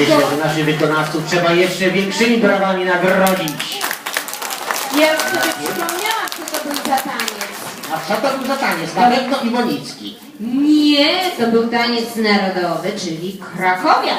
Myślę, że naszych wykonawców trzeba jeszcze większymi brawami nagrodzić. Ja już sobie przypomniałam, co to był za taniec. A co to był za taniec? Na pewno Iwonicki. Nie, to był taniec narodowy, czyli Krakowia.